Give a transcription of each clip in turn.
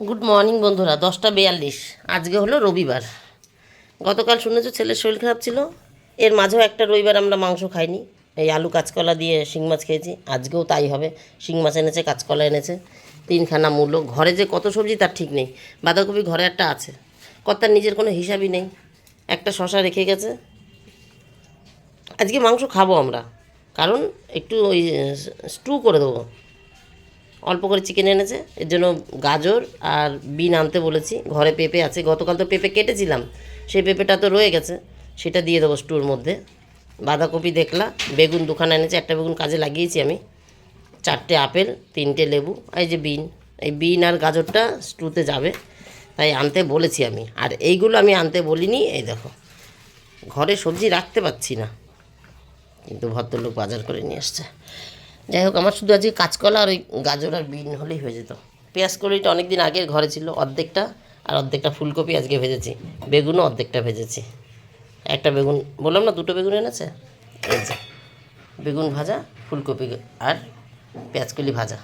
Good morning বন্ধুরা, দশটা বিয়াল্লিশ। আজকে হলো রবিবার। গতকাল শুনেছ ছেলের শরীর খারাপ ছিল? এর মাঝেও একটা রবিবার আমরা মাংস খাইনি। এই আলু কাঁচকলা দিয়ে শিং মাছ খেয়েছি। আজকেও তাই হবে। শিং মাছ এনেছে, কাঁচকলা এনেছে। তিনখানা মূল্য ঘরে যে কত সবজি তার ঠিক নেই। বাঁধাকপি ঘরে একটা আছে। কর্তার নিজের কোনো হিসাবই নেই। একটা শশা রেখে গেছে। আজকে মাংস খাব আমরা। কারণ একটু ওই স্টু করে দেবো। অল্প করে চিকেন এনেছে। এর জন্য গাজর আর বিন আনতে বলেছি। ঘরে পেঁপে আছে। গতকাল তো পেঁপে কেটেছিলাম। সেই পেঁপেটা তো রয়ে গেছে। সেটা দিয়ে দেবো স্টুর মধ্যে। বাঁধাকপি দেখলা, বেগুন দুখানা এনেছে। একটা বেগুন কাজে লাগিয়েছি আমি। চারটে আপেল, তিনটে লেবু, এই যে বিন। এই বিন আর গাজরটা স্টুতে যাবে। তাই আনতে বলেছি আমি। আর এইগুলো আমি আনতে বলিনি। এই দেখো। ঘরে সবজি রাখতে পারছি না। কিন্তু ভদ্রলোক বাজার করে নিয়ে আসছে যাই হোক, আমার শুধু আজকে কাঁচকলা আর ওই গাজর আর বিন হলেই হয়ে যেত। পেঁয়াজ কলিটা অনেক দিন আগের ঘরে ছিল, অর্ধেকটা আর অর্ধেকটা ফুলকপি আজকে ভেজেছি। বেগুনও অর্ধেকটা ভেজেছি। একটা বেগুন, বললাম না, দুটো বেগুন এনেছে? বেগুন ভাজা, ফুলকপি আর পেঁয়াজকলি ভাজা।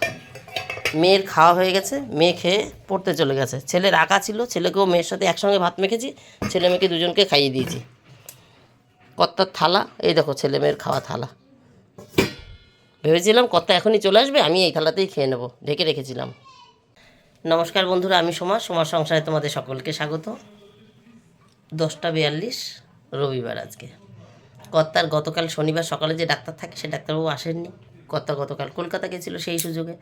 মেয়ের খাওয়া হয়ে গেছে, মেয়ে খেয়ে পড়তে চলে গেছে। ছেলের আঁকা ছিল, ছেলেকেও মেয়ের সাথে একসঙ্গে ভাত মেখেছি, ছেলে মেয়েকে দুজনকে খাইয়ে দিয়েছি। কর্তার থালা, এই দেখো, ছেলে মেয়ের খাওয়া থালা। ভেবেছিলাম কর্তা এখনই চলে আসবে, আমি এই থালাতেই খেয়ে নেব, ঢেকে রেখেছিলাম। নমস্কার বন্ধুরা, আমি সোমা, সোমার সংসারে তোমাদের সকলকে স্বাগত। দশটা বিয়াল্লিশ, রবিবার আজকে। কর্তার গতকাল শনিবার সকালে যে ডাক্তার থাকে, সে ডাক্তারবাবু আসেননি। কর্তা গতকাল কলকাতা গেছিল সেই সুযোগে।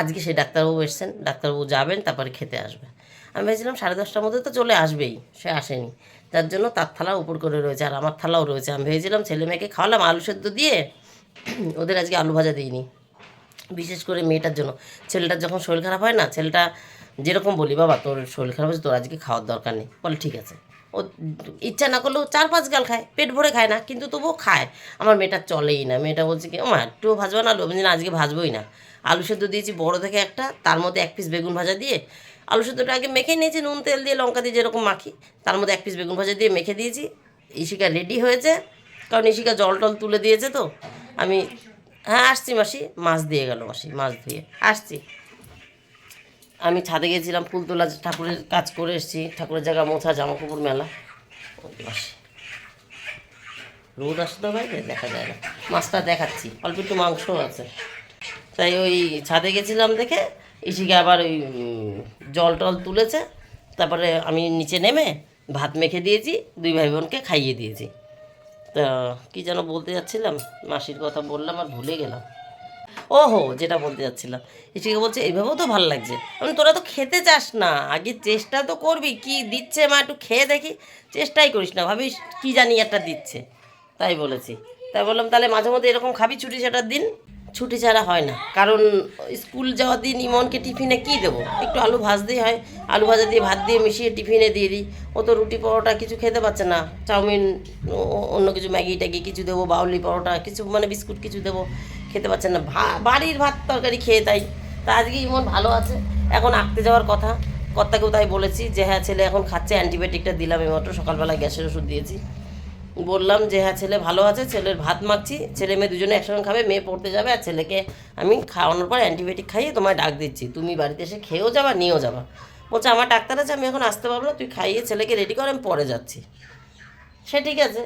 আজকে সেই ডাক্তারবাবু এসছেন, ডাক্তারবাবু যাবেন, তারপরে খেতে আসবে। আমি ভেবেছিলাম সাড়ে দশটার মধ্যে তো চলে আসবেই, সে আসেনি। যার জন্য তার থালা উপর করে রয়েছে, আর আমার থালাও রয়েছে। আমি ভেবেছিলাম ছেলে মেয়েকে খাওয়ালাম, আলু সেদ্ধ দিয়ে ওদের আজকে আলু ভাজা দিইনি। বিশেষ করে মেয়েটার জন্য। ছেলেটার যখন শরীর খারাপ হয় না, ছেলেটা যেরকম বলি, বাবা, তোর শরীর খারাপ হয়েছে, তোর আজকে খাওয়ার দরকার নেই। বলে, ঠিক আছে। ও ইচ্ছা না করলেও চার পাঁচ গাল খায়, পেট ভরে খায় না, কিন্তু তবুও খায়। আমার মেয়েটা চলেই না। মেয়েটা বলছে কি আমার একটু ভাজবা না, আলু আমি আজকে ভাজবোই না। আলু সেদ্ধ দিয়েছি বড় থেকে একটা, তার মধ্যে এক পিস বেগুন ভাজা দিয়ে, আলু সেদ্ধটা আগে মেখে নিয়েছি, নুন, তেল দিয়ে, লঙ্কা দিয়ে যেরকম মাখি, তার মধ্যে এক পিস বেগুন ভাজা দিয়ে মেখে দিয়েছি। ইশিকা রেডি হয়েছে, কারণ ইশিকা জল টল তুলে দিয়েছে তো। আমি হ্যাঁ আসছি মাসি। মাছ দিয়ে গেল মাসি, মাছ দিয়ে আসছি। আমি ছাদে গেছিলাম, ফুল তোলা, ঠাকুরের কাজ করে এসেছি। ঠাকুরের জায়গা মোছা জামা কাপড় মেলা আসি রোদ আসতে বাইরে? দেখা যায় না। মাছটা দেখাচ্ছি। অল্প একটু মাংস আছে। তাই ওই ছাদে গেছিলাম দেখে, ইসিকে আবার ওই জল টল তুলেছে। তারপরে আমি নিচে নেমে ভাত মেখে দিয়েছি, দুই ভাই বোনকে খাইয়ে দিয়েছি। তা, কী যেন বলতে যাচ্ছিলাম? মাসির কথা বললাম আর ভুলে গেলাম। ও হো যেটা বলতে যাচ্ছিলাম। ইসিকে বলছে, এইভাবেও তো ভালো লাগছে। আমি, তোরা তো খেতে চাস না। আগে চেষ্টা তো করবি। কি দিচ্ছে মা? একটু খেয়ে দেখি। চেষ্টাই করিস না, ভাবিস কী জানি একটা দিচ্ছে। তাই বলেছি। তাই বললাম, তাহলে মাঝে মধ্যে এরকম খাবি ছুটি সেটার দিন? ছুটি ছাড়া হয় না। কারণ স্কুল যাওয়ার দিন ইমনকে টিফিনে কী দেবো? একটু আলু ভাজতেই হয়। আলু ভাজা দিয়ে ভাত দিয়ে মিশিয়ে টিফিনে দিয়ে দিই। ও তো রুটি পরোটা কিছু খেতে পারছে না। চাউমিন অন্য কিছু ম্যাগি ট্যাগি কিছু দেবো, বাউলি পরোটা কিছু মানে বিস্কুট কিছু দেবো, খেতে পারছে না। বাড়ির ভাত তরকারি খেয়ে তাই। তা আজকে ইমন ভালো আছে। এখন আঁকতে যাওয়ার কথা। কর্তাকেও তাই বলেছি যে হ্যাঁ ছেলে এখন খাচ্ছে, অ্যান্টিবায়োটিকটা দিলাম, এই মাত্র সকালবেলা গ্যাসের ওষুধ দিয়েছি। বললাম যে হ্যাঁ ছেলে ভালো আছে, ছেলের ভাত মাখছি, ছেলে মেয়ে দুজনে একসঙ্গে খাবে, মেয়ে পড়তে যাবে আর ছেলেকে আমি খাওয়ানোর পর অ্যান্টিবায়োটিক খাইয়ে তোমায় ডাক দিচ্ছি। তুমি বাড়িতে এসে খেয়েও যাবা, নিয়েও যাবা। বলছে, আমার ডাক্তার আছে, আমি এখন আসতে পারব না, তুই খাইয়ে ছেলেকে রেডি কর, আমি পরে যাচ্ছি। সে ঠিক আছে,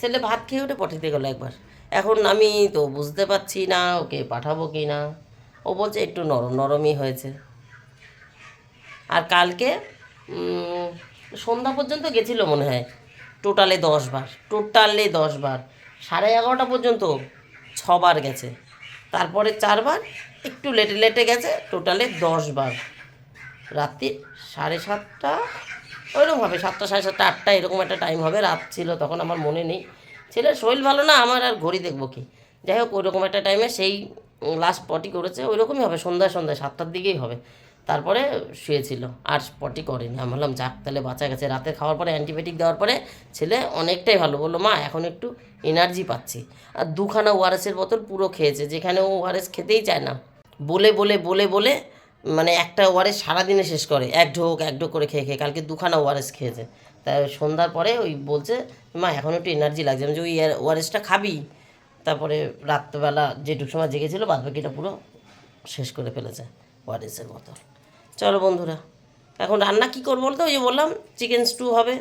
ছেলে ভাত খেয়ে উঠে পটিতে গেলো একবার। এখন আমি তো বুঝতে পারছি না, ওকে পাঠাবো কি না। ও বলছে, একটু নরম, নরমই হয়েছে। আর কালকে সন্ধ্যা পর্যন্ত গেছিল মনে হয়। টোটালে দশ বার টোটালে দশ বার। সাড়ে এগারোটা পর্যন্ত ছবার গেছে। তারপরে চারবার, একটু লেটে লেটে গেছে টোটালে দশ বার। রাত্রি সাড়ে সাতটা, ওইরকম হবে, সাতটা, সাড়ে সাতটা, আটটা, এরকম একটা টাইম হবে, রাত ছিল, তখন আমার মনে নেই। ছেলের শরীর ভালো না, আমার আর ঘড়ি দেখব কি? যাই হোক, ওইরকম একটা টাইমে সেই লাস্ট পটি করেছে, ওইরকমই হবে, সন্ধ্যায় সন্ধ্যায়, সাতটার দিকেই হবে। তারপরে শুয়েছিল। আর পটি করেনি। আমি বললাম যাক, তাহলে বাঁচা গেছে। রাতে খাওয়ার পরে অ্যান্টিবায়োটিক দেওয়ার পরে ছেলে অনেকটাই ভালো। বলল, মা, এখন একটু এনার্জি পাচ্ছি। আর দুখানা ওআরএসের বোতল পুরো খেয়েছে। যেখানে ও ওআরএস খেতেই চায় না। বলে বলে বলে বলে মানে একটা ওয়ারেস সারাদিনে শেষ করে। এক ঢোক এক ঢোক করে খেয়ে খেয়ে কালকে দুখানা ওয়ারেস খেয়েছে। তাই সন্ধ্যার পরে ওই বলছে, মা, এখন একটু এনার্জি লাগছে। আমি যে ওই ওয়ারেসটা খাবি? তারপরে রাত্রেবেলা যেটুকু সময় জেগেছিলো বাদ বাকিটা পুরো শেষ করে ফেলেছে ওয়ারেসের বোতল। চলো বন্ধুরা, এখন রান্না কি করব বলতো? ওই যে বললাম চিকেন স্টু হবে।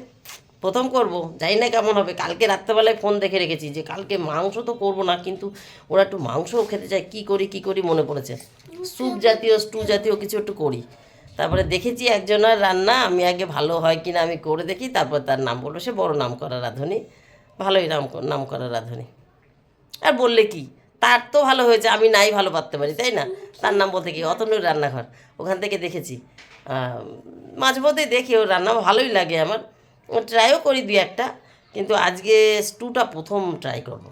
প্রথম করব, জানি না কেমন হবে। কালকে রাত্রেবেলায় ফোন দেখে রেখেছি যে কালকে মাংস তো করব না, কিন্তু ওরা একটু মাংসও খেতে চায়। কী করি কী করি মনে পড়েছে। স্যুপ জাতীয় স্টু জাতীয় কিছু একটু করি। তারপরে দেখেছি একজনের রান্না, আমি আগে ভালো হয় কি না আমি করে দেখি, তারপর তার নাম বলব সে বড় নাম করা রাঁধুনি, ভালোই নাম নাম করা রাঁধুনি। আর বললে কি? তার তো ভালো হয়েছে, আমি নাই ভালো পারতে পারি, তাই না? তার নাম বলতে কি? অতনুর রান্নাঘর। ওখান থেকে দেখেছি। মাঝে মধ্যে দেখি, ওর রান্না ভালোই লাগে আমার। ট্রাইও করি দুই একটা, কিন্তু আজকে স্টুটা প্রথম ট্রাই করব।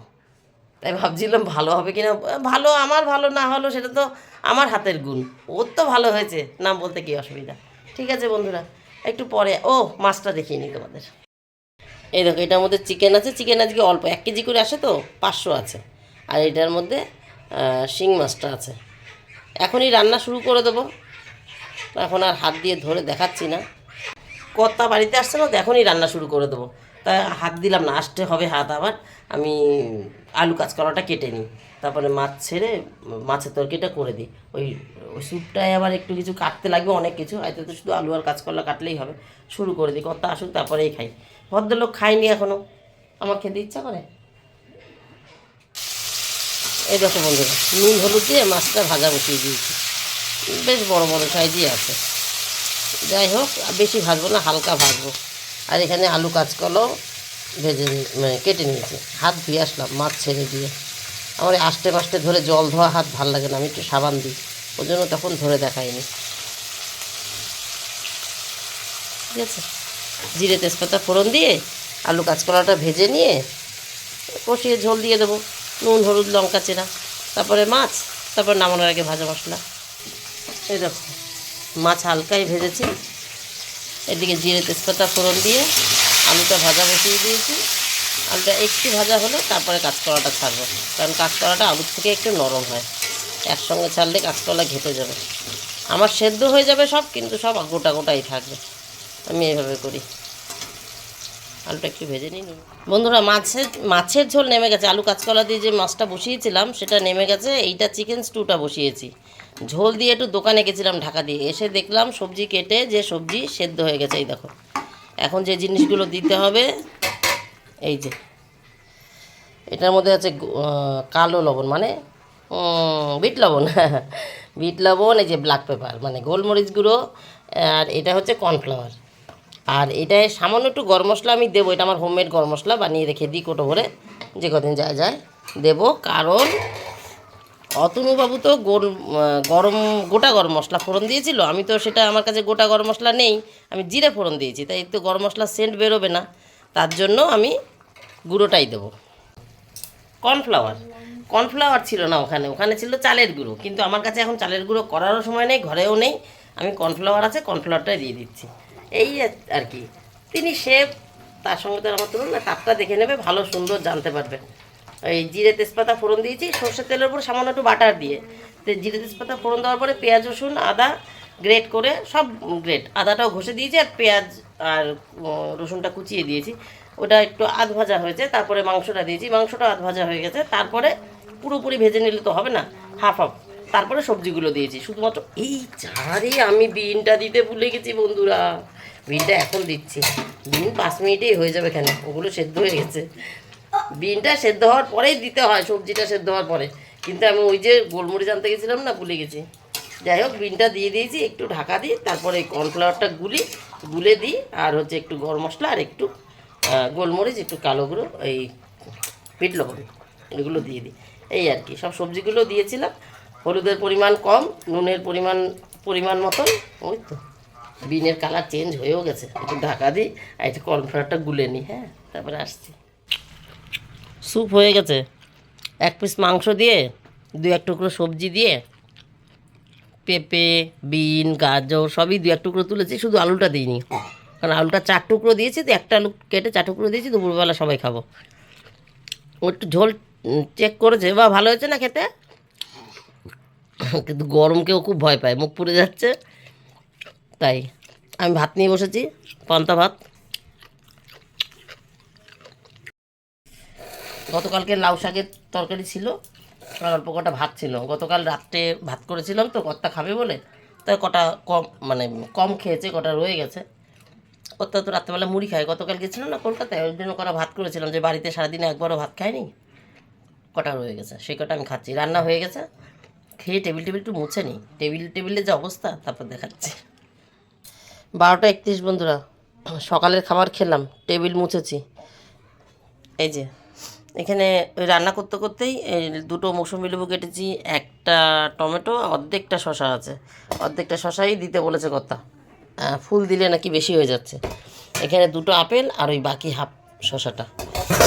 তাই ভাবছিলাম ভালো হবে কি না ভালো, আমার ভালো না হলো সেটা তো আমার হাতের গুণ। ওর তো ভালো হয়েছে, নাম বলতে কি অসুবিধা? ঠিক আছে বন্ধুরা, একটু পরে, ও মাছটা দেখিয়ে নিই তোমাদের। এই দেখো, এটার মধ্যে চিকেন আছে চিকেন আজকে অল্প, এক কেজি করে আসে তো, পাঁচশো আছে। আর এটার মধ্যে শিং মাছটা আছে। এখনই রান্না শুরু করে দেবো। এখন আর হাত দিয়ে ধরে দেখাচ্ছি না। কর্তা বাড়িতে আসছে না, তো এখনই রান্না শুরু করে দেবো। তাই হাত দিলাম না, আসতে হবে হাত আবার। আমি আলু কাঁচকলাটা কেটে নিই। তারপরে মাছ ছেড়ে মাছের তরকারিটা করে দিই। ওই ওই স্যুপটায় আবার একটু কিছু কাটতে লাগবে, অনেক কিছু। হয়তো তো শুধু আলু আর কাঁচকলা কাটলেই হবে। শুরু করে দিই, কর্তা আসুক, তারপরেই খাই। ভদ্রলোক খাইনি এখনও আমার খেতে ইচ্ছা করে? এই দেখো বন্ধুরা, নুন হলুদ দিয়ে মাছটা ভাজা বসিয়ে দিয়েছি। বেশ বড় বড় সাইজই আছে। যাই হোক বেশি ভাজবো না, হালকা ভাজবো। আর এখানে আলু কাঁচকলাও ভেজে মানে কেটে নিয়েছি। হাত ধুয়ে আসলাম মাছ ছেড়ে দিয়ে। আমার আষ্টে মাস্টে ধরে জল ধোয়া হাত ভালো লাগে না, আমি একটু সাবান দিই। ওই জন্য তখন ধরে দেখাইনি। ঠিক আছে? জিরে তেজপাতা ফোড়ন দিয়ে আলু কাঁচকলাটা ভেজে নিয়ে কষিয়ে ঝোল দিয়ে দেবো। নুন, হলুদ, লঙ্কা চেরা, তারপরে মাছ, তারপর নামানোর আগে ভাজা মশলা। এই দেখো, মাছ হালকাই ভেজেছি। এদিকে জিরে তেজপাতা ফোড়ন দিয়ে আলুটা ভাজা বসিয়ে দিয়েছি। আলুটা একটু ভাজা হলে তারপরে কাঁচকলাটা ছাড়বো, কারণ কাঁচকলাটা আলুর থেকে একটু নরম হয়। একসঙ্গে ছাড়লে কাঁচকলা ঘেটে যাবে। আমার সেদ্ধ হয়ে যাবে সব, কিন্তু সব গোটা গোটাই থাকবে। আমি এভাবে করি। আলুটা একটু ভেজে নিই। বন্ধুরা, মাছের মাছের ঝোল নেমে গেছে। আলু কাঁচকলা দিয়ে যে মাছটা বসিয়েছিলাম, সেটা নেমে গেছে। এইটা চিকেন স্টুটা বসিয়েছি। ঝোল দিয়ে একটু দোকানে গেছিলাম ঢাকা দিয়ে। এসে দেখলাম সবজি কেটে যে সবজি সেদ্ধ হয়ে গেছে, এই দেখো। এখন যে জিনিসগুলো দিতে হবে, এই যে। এটার মধ্যে আছে কালো লবণ মানে বিট লবণ। বিট লবণ, এই যে ব্ল্যাক পেপার মানে গোলমরিচ গুঁড়ো, আর এটা হচ্ছে কর্নফ্লাওয়ার। আর এটায় সামান্য একটু গরম মশলা আমি দেবো, এটা আমার হোমমেড গরম মশলা, বানিয়ে রেখে দিই কোটো ভরে, যে কদিন যায় যায়। দেবো কারণ অতনুবাবু তো গরম, গোটা গরম মশলা ফোড়ন দিয়েছিল, আমি তো সেটা আমার কাছে গোটা গরম মশলা নেই, আমি জিরে ফোড়ন দিয়েছি, তাই তো গরম মশলা সেন্ট বেরোবে না। তার জন্য আমি গুঁড়োটাই দেবো। কর্নফ্লাওয়ার কর্নফ্লাওয়ার ছিল না ওখানে ওখানে ছিল চালের গুঁড়ো, কিন্তু আমার কাছে এখন চালের গুঁড়ো করারও সময় নেই, ঘরেও নেই, আমি কর্নফ্লাওয়ার আছে, কর্নফ্লাওয়ারটাই দিয়ে দিচ্ছি। এই আর- কি। তিনি শেফ তার সঙ্গে তো আমার তুলনা তাপটা দেখে নেবে, ভালো, সুন্দর জানতে পারবে। ওই জিরে তেজপাতা ফোড়ন দিয়েছি, সর্ষের তেলের উপর সামান্য একটু বাটার দিয়ে। তো জিরে তেজপাতা ফোড়ন দেওয়ার পরে পেঁয়াজ, রসুন, আদা, গ্রেট করে সব গ্রেট, আদাটাও ঘষে দিয়েছি আর পেঁয়াজ আর রসুনটা কুচিয়ে দিয়েছি। ওটা একটু আধ ভাজা হয়েছে, তারপরে মাংসটা দিয়েছি। মাংসটা আধ ভাজা হয়ে গেছে, তারপরে পুরোপুরি ভেজে নিলে তো হবে না, হাফ হাফ। তারপরে সবজিগুলো দিয়েছি। শুধুমাত্র এই চারে আমি বিনটা দিতে ভুলে গেছি বন্ধুরা। বিনটা এখন দিচ্ছি। বিন পাঁচ মিনিটেই হয়ে যাবে কেন ওগুলো সেদ্ধ হয়ে গেছে। বিনটা সেদ্ধ হওয়ার পরেই দিতে হয়, সবজিটা সেদ্ধ হওয়ার পরে। কিন্তু আমি ওই যে গোলমরিচ আনতে গেছিলাম না, ভুলে গেছি। যাই হোক, বিনটা দিয়ে দিয়েছি, একটু ঢাকা দিই তারপরে কর্নফ্লাওয়ারটা গুলি, গুলে দিই, আর হচ্ছে একটু গরম মশলা আর একটু গোলমরিচ, একটু কালো গুঁড়ো, এই পিট লবণ, এগুলো দিয়ে দিই। এই আর কি, সব সবজিগুলো দিয়েছিলাম। হলুদের পরিমাণ কম, নুনের পরিমাণ পরিমাণ মতন, ওই তো। বিনের কালার চেঞ্জ হয়েও গেছে। একটু ঢাকা দিই, আর একটু কর্নফ্লাওয়ারটা গুলে নিই হ্যাঁ? তারপরে আসছি। স্যুপ হয়ে গেছে। এক পিস মাংস দিয়ে দু এক টুকরো সবজি দিয়ে পেঁপে, বিন, গাজর, সবই দু এক টুকরো তুলেছি, শুধু আলুটা দিইনি। কারণ আলুটা চার টুকরো দিয়েছি, তো একটা আলু কেটে চার টুকরো দিয়েছি, দুপুরবেলা সবাই খাব। ও একটু ঝোল চেক করেছে, বা ভালো হয়েছে না খেতে? কিন্তু গরমকেও খুব ভয় পায়, মুখ পুড়ে যাচ্ছে। তাই আমি ভাত নিয়ে বসেছি, পান্তা ভাত। গতকালকে লাউ শাকের তরকারি ছিল অল্প কটা ভাত ছিল। গতকাল রাত্রে ভাত করেছিলাম তো কর্তা খাবে বলে? তাই কটা কম মানে কম খেয়েছে, কটা রয়ে গেছে। কত তো রাত্রেবেলা মুড়ি খায়, গতকাল গেছিলাম না কলকাতায় ওই জন্য কটা ভাত করেছিলাম যে বাড়িতে সারাদিনে একবারও ভাত খায়নি। কটা রয়ে গেছে, সেই কটা আমি খাচ্ছি। রান্না হয়ে গেছে খেয়ে টেবিল টেবিল একটু মুছে নিই টেবিল টেবিলে যে অবস্থা, তারপর দেখাচ্ছি। বারোটা একত্রিশ বন্ধুরা, সকালের খাবার খেলাম, টেবিল মুছেছি। এই যে, এখানে ওই রান্না করতে করতেই দুটো মৌসুমি লেবু কেটেছি, একটা টমেটো, অর্ধেকটা শশা আছে। অর্ধেকটা শশাই দিতে বলেছে কথা ফুল দিলে নাকি বেশি হয়ে যাচ্ছে। এখানে দুটো আপেল আর ওই বাকি হাফ শশাটা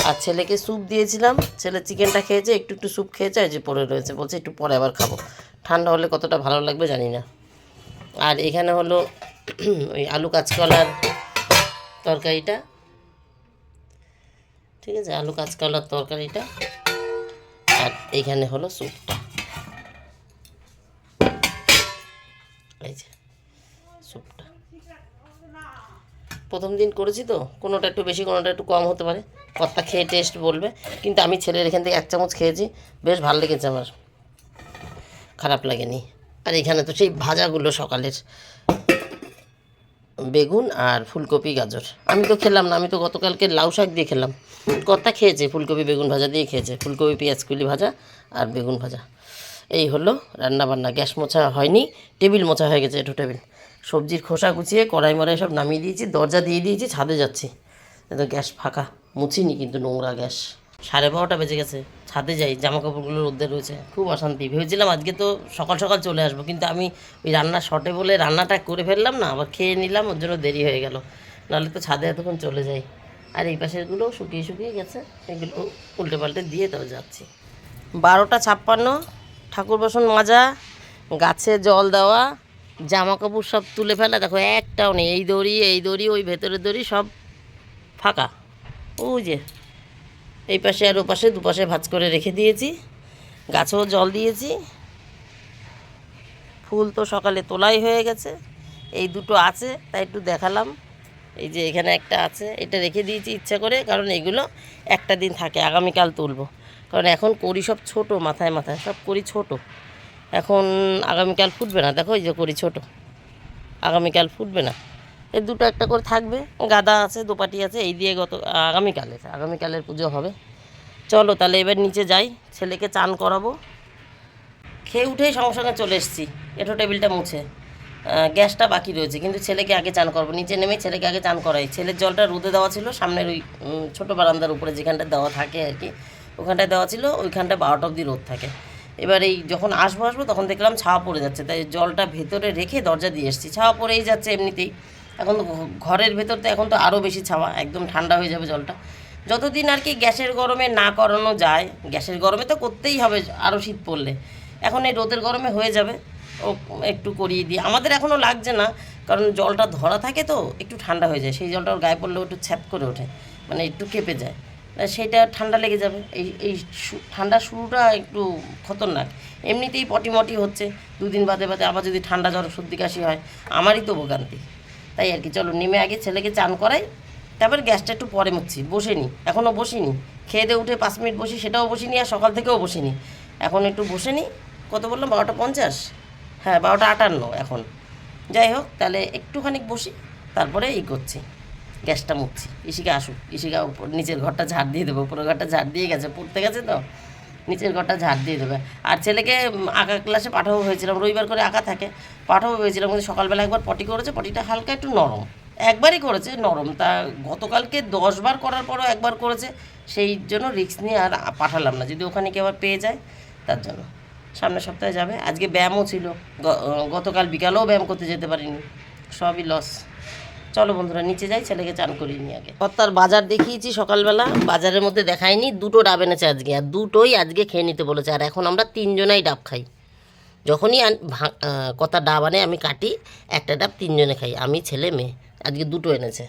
আর ছেলেকে স্যুপ দিয়েছিলাম, ছেলে চিকেনটা খেয়েছে, একটু একটু স্যুপ খেয়েছে যে পড়ে রয়েছে, বলছে একটু পরে আবার খাব। ঠান্ডা হলে কতটা ভালো লাগবে জানি না। আর এখানে হলো ওই আলু কাঁচকলার তরকারিটা। ঠিক আছে, আলু কাঁচকলার তরকারিটা। আর এইখানে হলো স্যুপটা প্রথম দিন করেছি তো, কোনোটা একটু বেশি, কোনোটা একটু কম হতে পারে। কর্তা খেয়ে টেস্ট বলবে। কিন্তু আমি ছেলের এখান থেকে এক চামচ খেয়েছি, বেশ ভালো লেগেছে আমার। খারাপ লাগেনি। আর এখানে তো সেই ভাজাগুলো সকালের। বেগুন আর ফুলকপি, গাজর। আমি তো খেলাম না, আমি তো গতকালকে লাউ শাক দিয়ে খেলাম। কর্তা খেয়েছে? ফুলকপি, বেগুন ভাজা দিয়ে খেয়েছে। ফুলকপি, পেঁয়াজ, কুলি ভাজা আর বেগুন ভাজা। এই হলো রান্না বান্না গ্যাস মোছা হয়নি, টেবিল মোছা হয়ে গেছে একটু টেবিল। সবজির খোসা গুছিয়ে কড়াই মড়াই সব নামিয়ে দিয়েছি, দরজা দিয়ে দিয়েছি, ছাদে যাচ্ছি। তো গ্যাস ফাঁকা, মুছিনি কিন্তু নোংরা গ্যাস। সাড়ে বারোটা বেজে গেছে, ছাদে যাই জামা কাপড়গুলো রোদ্দে রয়েছে, খুব অশান্তি। ভেবেছিলাম আজকে তো সকাল সকাল চলে আসব, কিন্তু আমি ওই রান্না শর্টে বলে রান্নাটা করে ফেললাম না, আবার খেয়ে নিলাম, ওর জন্য দেরি হয়ে গেল। নাহলে তো ছাদে এতক্ষণ চলে যাই। আর এই পাশেরগুলো শুকিয়ে শুকিয়ে গেছে, এগুলো উল্টে পাল্টে দিয়ে তবে যাচ্ছি। বারোটা ছাপ্পান্ন, ঠাকুর বাসন মাজা, গাছে জল দেওয়া জামা কাপড় সব তুলে ফেলা, দেখো একটাও নেই, এই দড়ি এই দড়ি, ওই ভেতরের দড়ি সব ফাঁকা। ওই যে, এই পাশে আর ও পাশে দুপাশে ভাঁজ করে রেখে দিয়েছি, গাছেও জল দিয়েছি। ফুল তো সকালে তোলাই হয়ে গেছে, এই দুটো আছে, তাই একটু দেখালাম। এই যে এখানে একটা আছে, এটা রেখে দিয়েছি ইচ্ছা করে, কারণ এগুলো একটা দিন থাকে, আগামীকাল তুলব। কারণ এখন করি সব ছোট, মাথায় মাথায়, সব করি ছোট। এখন আগামীকাল ফুটবে না। দেখো এই যে করি ছোট। আগামীকাল ফুটবে না। এই দুটো একটা করে থাকবে। গাদা আছে, দোপাটি আছে, এই দিয়ে গত আগামীকালের আগামীকালের পুজো হবে। চলো তাহলে এবার নিচে যাই। ছেলেকে চান করাবো। খেয়ে উঠেই সঙ্গে সঙ্গে চলে এসেছি। এটো টেবিলটা মুছে। গ্যাসটা বাকি রয়েছে, কিন্তু ছেলেকে আগে চান করব। নিচে নেমে ছেলেকে আগে চান করাই। ছেলের জলটা রোদে দেওয়া ছিল। সামনের ওই ছোটো বারান্দার উপরে যেখানটা দেওয়া থাকে আর কি, ওখানটায় দেওয়া ছিল। ওইখানটা বারোটা অবধি রোদ থাকে। এবার এই যখন আসব আসব তখন দেখলাম ছাওয়া পড়ে যাচ্ছে। তাই জলটা ভেতরে রেখে দরজা দিয়ে এসছি। ছাওয়া পড়েই যাচ্ছে এমনিতেই। এখন তো ঘরের ভেতর তো এখন তো আরও বেশি ছাওয়া, একদম ঠান্ডা হয়ে যাবে জলটা। যতদিন আর কি গ্যাসের গরমে না করানো যায়, গ্যাসের গরমে তো করতেই হবে আরও শীত পড়লে। এখন এই রোদের গরমে হয়ে যাবে। ও, একটু করিয়ে দিই আমাদের এখনও লাগছে না, কারণ জলটা ধরা থাকে তো, একটু ঠান্ডা হয়ে যায়। সেই জলটা ওর গায়ে পড়লেও একটু ছ্যাপ করে ওঠে। মানে একটু কেঁপে যায়। সেটা ঠান্ডা লেগে যাবে। এই এই ঠান্ডা শুরুটা একটু খতরনাক। এমনিতেই পটিমটি হচ্ছে, দুদিন বাদে বাদে আবার যদি ঠান্ডা জ্বর, সর্দি কাশি হয়, আমারই তো ভোগান্তি। তাই আর কি, চলো নেমে আগে ছেলেকে চান করাই, তারপর গ্যাসটা একটু পরে মুছছি বসেনি, এখনও বসিনি। খেয়ে দিয়ে উঠে পাঁচ মিনিট বসি, সেটাও বসিনি আর সকাল থেকেও বসিনি। এখন একটু বসেনি, কত বললাম, বারোটা পঞ্চাশ? হ্যাঁ বারোটা আটান্ন এখন। যাই হোক, তাহলে একটুখানি বসি, তারপরে এই করছি। গ্যাসটা মুছছি ইসিকা আসুক। ইসিকা উপর নিচের ঘরটা ঝাড় দিয়ে দেবে। উপরের ঘরটা ঝাড় দিয়ে গেছে। পড়তে গেছে তো? নিচের ঘরটা ঝাড় দিয়ে দেবে। আর ছেলেকে আঁকা ক্লাসে পাঠাবো হয়েছিলাম রবিবার করে আঁকা থাকে। পাঠাবো হয়েছিলাম কিন্তু সকালবেলা একবার পটি করেছে। পটিটা হালকা একটু নরম। একবারই করেছে নরম। তা গতকালকে দশবার করার পরও একবার করেছে। সেই জন্য রিস্ক নিয়ে আর পাঠালাম না। যদি ওখানে কেউ আবার পেয়ে যায়, তার জন্য। সামনের সপ্তাহে যাবে। আজকে ব্যায়ামও ছিল। গতকাল বিকালেও ব্যায়াম করতে যেতে পারিনি। সবই লস চলো বন্ধুরা নিচে যাই ছেলেকে চান করিয়ে নিয়ে আগে। কর্তার বাজার দেখিয়েছি সকালবেলা বাজারের মধ্যে দেখায়নি দুটো ডাব এনেছে আজকে আর দুটোই আজকে খেয়ে নিতে বলেছে আর এখন আমরা তিনজনাই ডাব খাই। যখনই আহ, ডাব আনে আমি কাটি একটা ডাব তিনজনে খাই আমি ছেলে মেয়ে আজকে দুটো এনেছে।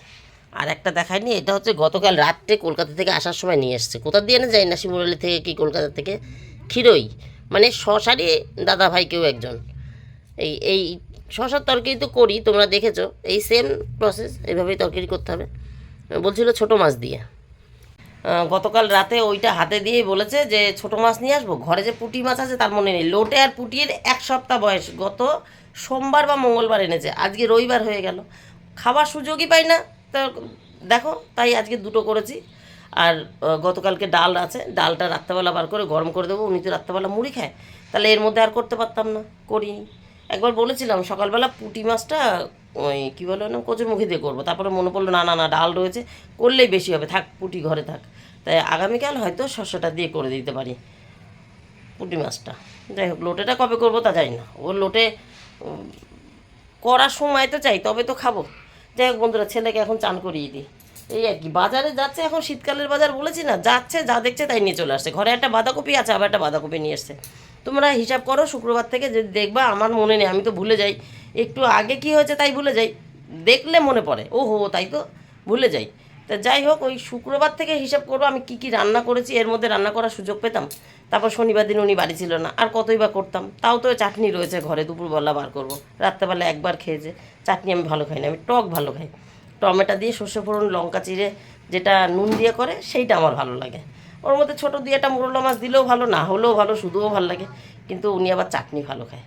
আর একটা দেখায়নি এটা হচ্ছে গতকাল রাত্রে কলকাতা থেকে আসার সময় নিয়ে এসছে। কোথা দিয়ে এনে যায় না শিমুরালি থেকে কি কলকাতা থেকে? ক্ষীরই মানে শশারই দাদা ভাই কেউ একজন এই এই শশার তরকারি তো করি, তোমরা দেখেছ। এই সেম প্রসেস এভাবেই তরকারি করতে হবে। বলছিল ছোটো মাছ দিয়ে। গতকাল রাতে ওইটা হাতে দিয়েই বলেছে যে, ছোট মাছ নিয়ে আসব। ঘরে যে পুঁটি মাছ আছে, তার মনে নেই। লোটে আর পুটির এক সপ্তাহ বয়স। গত সোমবার বা মঙ্গলবার এনেছে। আজকে রবিবার হয়ে গেল। খাবার সুযোগই পাই না। তা দেখো, তাই আজকে দুটো করেছি। আর গতকালকে ডাল আছে। ডালটা রাত্রেবেলা বার করে গরম করে দেবো। উনি তো রাত্রেবেলা মুড়ি খায়। তাহলে এর মধ্যে আর করতে পারতাম না। করিনি। একবার বলেছিলাম, সকালবেলা পুঁটি মাছটা ওই কী বলো না কচুর মুখে দিয়ে করব। তারপরে মনে পড়ল, না না না, ডাল রয়েছে, করলেই বেশি হবে, থাক, পুঁটি ঘরে থাক। তাই আগামীকাল হয়তো শস্যটা দিয়ে করে দিতে পারি পুঁটি মাছটা। যাই হোক, লোটেটা কবে করব তা জানি না। ওর লোটে করার সময় তো চাই, তবে তো খাব। যাই হোক বন্ধুরা, ছেলেকে এখন চান করিয়ে দিই। এই আর কি, বাজারে যাচ্ছে, এখন শীতকালের বাজার বলেছি না, যাচ্ছে, যা দেখছে তাই নিয়ে চলে আসছে। ঘরে একটা বাঁধাকপি আছে, আবার একটা বাঁধাকপি নিয়ে এসছে। তোমরা হিসাব করো, শুক্রবার থেকে যদি দেখবা আমার মনে নেই, আমি তো ভুলে যাই। একটু আগে কি হয়েছে তাই ভুলে যাই। দেখলে মনে পড়ে। ও হো তাই তো, ভুলে যাই। তা যাই হোক, ওই শুক্রবার থেকে হিসাব করব, আমি কি কি রান্না করেছি, এর মধ্যে রান্না করার সুযোগ পেতাম। তারপর শনিবার দিন উনি বাড়ি ছিল না, আর কতই বা করতাম। তাও তো চাটনি রয়েছে ঘরে, দুপুরবেলা বার করব। রাত্রেবেলা একবার খেয়েছে। চাটনি আমি ভালো খাই না আমি টক ভালো খাই। টমেটো দিয়ে সর্ষে ফোড়ন, লঙ্কা চিড়ে, যেটা নুন দিয়ে করে, সেইটা আমার ভালো লাগে। ওর মধ্যে ছোটো দিয়ে একটা মুরলা মাছ দিলেও ভালো, না হলেও ভালো, শুধুও ভালো লাগে। কিন্তু উনি আবার চাটনি ভালো খায়।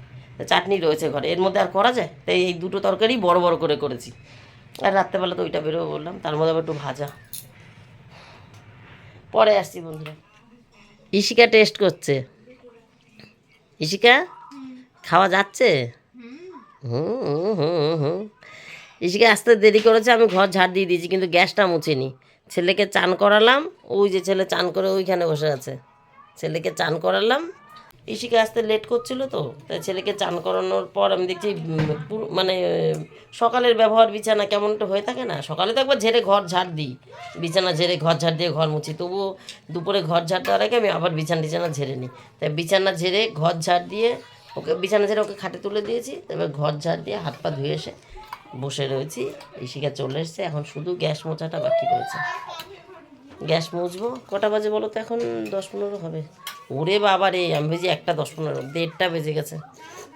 চাটনি রয়েছে ঘরে, এর মধ্যে আর করা যায়? তাই এই দুটো তরকারি বড় বড় করে করেছি। আর রাত্রেবেলা তো ওইটা বেরোবো বললাম, তার মধ্যে আবার একটু ভাজা। পরে আসছি বন্ধুরা। ইশিকা টেস্ট করছে। ইশিকা খাওয়া যাচ্ছে? হুম হুম হুম হুম ইশিকা আসতে দেরি করেছে, আমি ঘর ঝাড় দিয়ে দিয়েছি, কিন্তু গ্যাসটা মুছিনি। ছেলেকে চান করালাম, ওই যে ছেলে চান করে ওইখানে বসে আছে। ছেলেকে চান করালাম। ইসিকে আসতে লেট করছিল তো, তাই ছেলেকে চান করানোর পর আমি দেখছি মানে সকালের ব্যবহার বিছানা কেমনটা হয়ে থাকে না, সকালে তো একবার ঝেড়ে ঘর ঝাড় দিই। বিছানা ঝেড়ে ঘর ঝাড় দিয়ে ঘর মুছি, তবুও দুপুরে ঘর ঝাড় দেওয়ার আগে আমি আবার বিছানা টিছানা ঝেড়ে নিই। তাই বিছানা ঝেড়ে ঘর ঝাড় দিয়ে ওকে, বিছানা ঝেড়ে ওকে খাটে তুলে দিয়েছি, তারপর ঘর ঝাড় দিয়ে হাত পা ধুয়ে এসে বসে রয়েছি। ইশিকা চলে এসছে। এখন শুধু গ্যাস মোচাটা বাকি রয়েছে। গ্যাস মুছবো। কটা বাজে বলো তো এখন? দশ পনেরো হবে। ওরে বাবা রে, আমি ভেজি একটা দশ পনেরো, দেড়টা বেজে গেছে।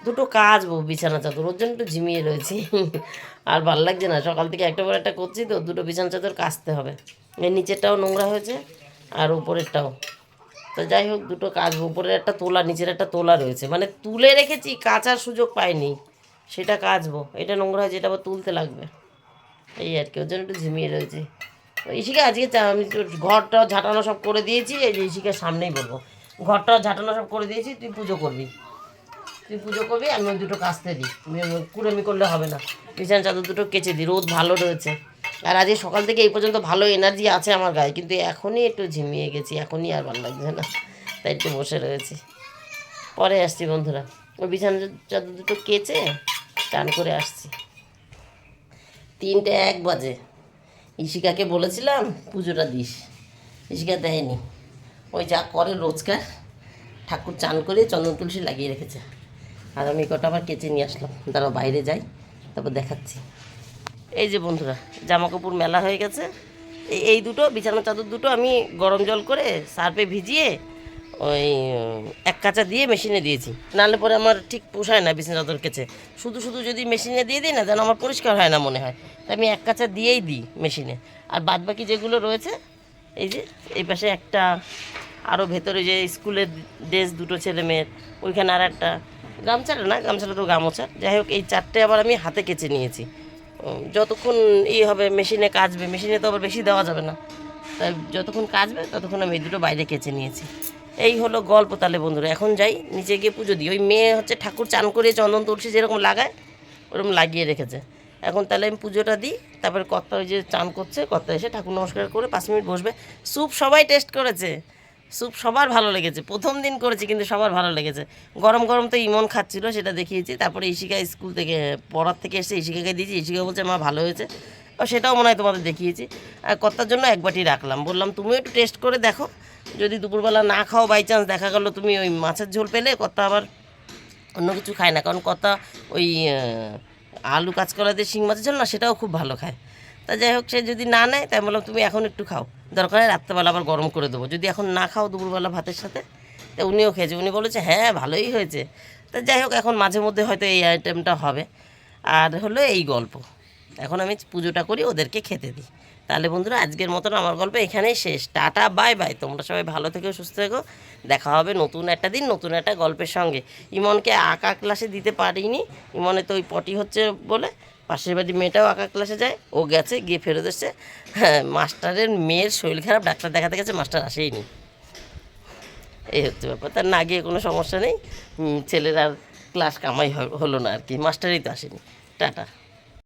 দুটো কাজ বিছানা চাদর। ওর জন্য একটু ঝিমিয়ে রয়েছি। আর ভালো লাগছে না। সকাল থেকে একটা পর একটা করছি তো, দুটো বিছানা চাদর কাচতে হবে। এর নিচেরটাও নোংরা হয়েছে, আর উপরেরটাও। তো যাই হোক, দুটো কাজ উপরের একটা তোলা, নিচের একটা তোলা রয়েছে। মানে তুলে রেখেছি, কাচার সুযোগ পাইনি। সেটা কাচবো, এটা নোংরা হয়েছে এটা আবার তুলতে লাগবে। এই আর কি, ওর জন্য একটু ঝিমিয়ে রয়েছে। ইশিকা আজকে আমি ঘরটা ঝাঁটানো সব করে দিয়েছি, এই ইশিকার সামনেই বলব। ঘরটা ঝাঁটানো সব করে দিয়েছি, তুই পুজো করবি। তুই পুজো করবি, আমি ওই দুটো কাচতে দিই। কুড়েমি করলে হবে না। বিছানা চাদর দুটো কেচে দিই, রোদ ভালো রয়েছে। আর আজকে সকাল থেকে এই পর্যন্ত ভালো এনার্জি আছে আমার গায়ে, কিন্তু এখনই একটু ঝিমিয়ে গেছি, এখনই আর ভালো লাগছে না। তাই একটু বসে রয়েছি। পরে আসছি বন্ধুরা। ওই বিছানা চাদর দুটো কেচে চান করে আসছি। তিনটে এক বাজে। ইশিকাকে বলেছিলাম, পুজোটা দিস। ইশিকা দেয়নি। ওই যা করে রোজকার, ঠাকুর চান করে চন্দন তুলসী লাগিয়ে রেখেছে। আর আমি কটা আবার কেচে নিয়ে আসলাম। দাঁড়াও, বাইরে যাই, তারপর দেখাচ্ছি। এই যে বন্ধুরা জামা কাপড় মেলা হয়ে গেছে। এই দুটো, বিছানা চাদর দুটো আমি গরম জল করে সার্ফে ভিজিয়ে ওই এক কাঁচা দিয়ে মেশিনে দিয়েছি। নাহলে পরে আমার ঠিক পোষায় না বিছানা চাদর কেচে শুধু শুধু যদি মেশিনে দিয়ে দিই না, যেন আমার পরিষ্কার হয় না মনে হয়। তাই আমি এক কাঁচা দিয়েই দিই মেশিনে আর বাদ বাকি যেগুলো রয়েছে, এই যে, এই পাশে একটা আরও ভেতরে যে স্কুলের ড্রেস দুটো ছেলে মেয়ের, ওইখানে আর একটা। গামছাটা না, গামছাটা তো গামোছা। যাই হোক, এই চারটে আবার আমি হাতে কেচে নিয়েছি। যতক্ষণ ই হবে মেশিনে কাচবে মেশিনে তো আবার বেশি দেওয়া যাবে না। তাই যতক্ষণ কাচবে, ততক্ষণ আমি এই দুটো বাইরে কেচে নিয়েছি। এই হলো গল্প তাহলে বন্ধুরা। এখন যাই, নিচে গিয়ে পুজো দিই। ওই মেয়ে হচ্ছে ঠাকুর চান করে চন্দন তুলসী যেরকম লাগায়, ওরকম লাগিয়ে রেখেছে। এখন তাহলে আমি পুজোটা দিই, তারপরে কর্তা ওই যে চান করছে, কর্তা এসে ঠাকুর নমস্কার করে পাঁচ মিনিট বসবে। স্যুপ সবাই টেস্ট করেছে। স্যুপ সবার ভালো লেগেছে। প্রথম দিন করেছি, কিন্তু সবার ভালো লেগেছে। গরম গরম তো ইমন খাচ্ছিল, সেটা দেখিয়েছি। তারপরে ইশিকা স্কুল থেকে, পড়ার থেকে এসে ইশিকাকে দিয়েছি। ইশিকা বলছে, মা, ভালো হয়েছে। সেটাও মনে হয় তোমাদের দেখিয়েছি। আর কর্তার জন্য এক বাটি রাখলাম। বললাম, তুমিও একটু টেস্ট করে দেখো। যদি দুপুরবেলা না খাও বাই চান্স দেখা গেলো তুমি ওই মাছের ঝোল পেলে, কর্তা আবার অন্য কিছু খায় না। কারণ কর্তা ওই আলু কাঁচকলা দিয়ে শিং মাছের ঝোল না, সেটাও খুব ভালো খায়। তা যাই হোক, সে যদি না নেয়, তাই বললাম, তুমি এখন একটু খাও। দরকার হয় রাত্রেবেলা আবার গরম করে দেবো। যদি এখন না খাও দুপুরবেলা ভাতের সাথে, তা উনিও খেয়েছে। উনি বলেছে হ্যাঁ ভালোই হয়েছে। তা যাই হোক, এখন মাঝে মধ্যে হয়তো এই আইটেমটা হবে। আর হলো এই গল্প। এখন আমি পুজোটা করি, ওদেরকে খেতে দিই। তাহলে বন্ধুরা, আজকের মতন আমার গল্প এখানেই শেষ। Tata, bye bye. তোমরা সবাই ভালো থেকো, সুস্থ থেকো। দেখা হবে নতুন একটা দিন, নতুন একটা গল্পের সঙ্গে। ইমনকে আঁকা ক্লাসে দিতে পারিনি। ইমনে তো ওই পটি হচ্ছে বলে, পাশের বাড়ি মেয়েটাও আঁকা ক্লাসে যায়। ও গেছে, গিয়ে ফেরত এসছে। হ্যাঁ মাস্টারের মেয়ের শরীর খারাপ, ডাক্তার দেখাতে গেছে, মাস্টার আসেইনি। এই হচ্ছে ব্যাপার। তার না গিয়ে কোনো সমস্যা নেই। ছেলের আর ক্লাস কামাই হলো না আর কি, মাস্টারই তো আসেনি। টাটা।